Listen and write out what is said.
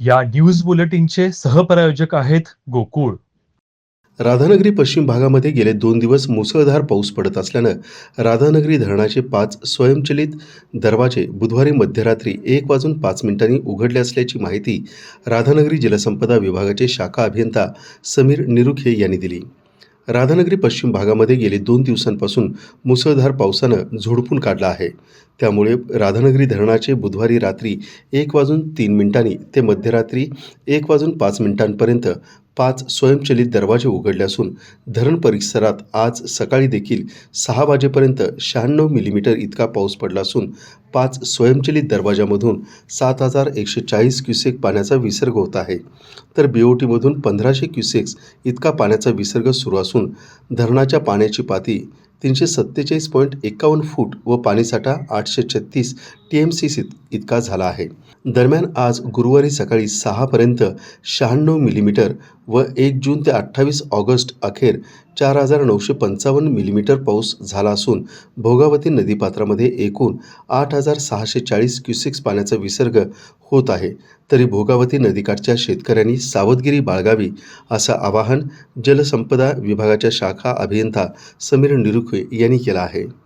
या न्यूज बुलेटिनचे सहप्रायोजक आहेत गोकुळ. राधानगरी पश्चिम भागामध्ये गेले दोन दिवस मुसळधार पाऊस पडत असल्यानं राधानगरी धरणाचे पाच स्वयंचलित दरवाजे बुधवारी मध्यरात्री एक वाजून पाच मिनिटांनी उघडले असल्याची माहिती राधानगरी जलसंपदा विभागाचे शाखा अभियंता समीर निरुखे यांनी दिली. राधानगरी पश्चिम भागामध्ये गेले दोन दिवसांपासून मुसळधार पावसानं झोडपून काढला आहे. त्यामुळे राधानगरी धरणाचे बुधवारी रात्री एक वाजून तीन मिनिटांनी ते मध्यरात्री एक वाजून पाच मिनिटांपर्यंत पाच स्वयंचलित दरवाजे उघडले असून धरण परिसरात आज सकाळी देखील सहा वाजेपर्यंत शहाण्णव मिलीमीटर इतका पाऊस पडला असून पाच स्वयंचलित दरवाजामधून सात हजार एकशे चाळीस क्युसेक पाण्याचा विसर्ग होत आहे. तर बी ओ टीमधून पंधराशे क्युसेक्स इतका पाण्याचा विसर्ग सुरू असून धरणाच्या पाण्याची पाती तीनशे सत्तेचाळीस पॉईंट एकावन्न फूट व पाणीसाठा आठशे छत्तीस टी एम सी इतका झाला आहे. दरम्यान आज गुरुवारी सकाळी सहापर्यंत शहाण्णव मिलीमीटर व एक जून ते अठ्ठावीस ऑगस्ट अखेर चार हजार नऊशे पंचावन्न मिलीमीटर पाऊस झाला असून भोगावती नदीपात्रामध्ये एकूण आठ हजार सहाशे चाळीस क्युसेक्स पाण्याचा विसर्ग होत आहे. तरी भोगावती नदीकाठच्या शेतकऱ्यांनी सावधगिरी बाळगावी असं आवाहन जलसंपदा विभागाच्या शाखा अभियंता समीर निरुखे यांनी केलं आहे.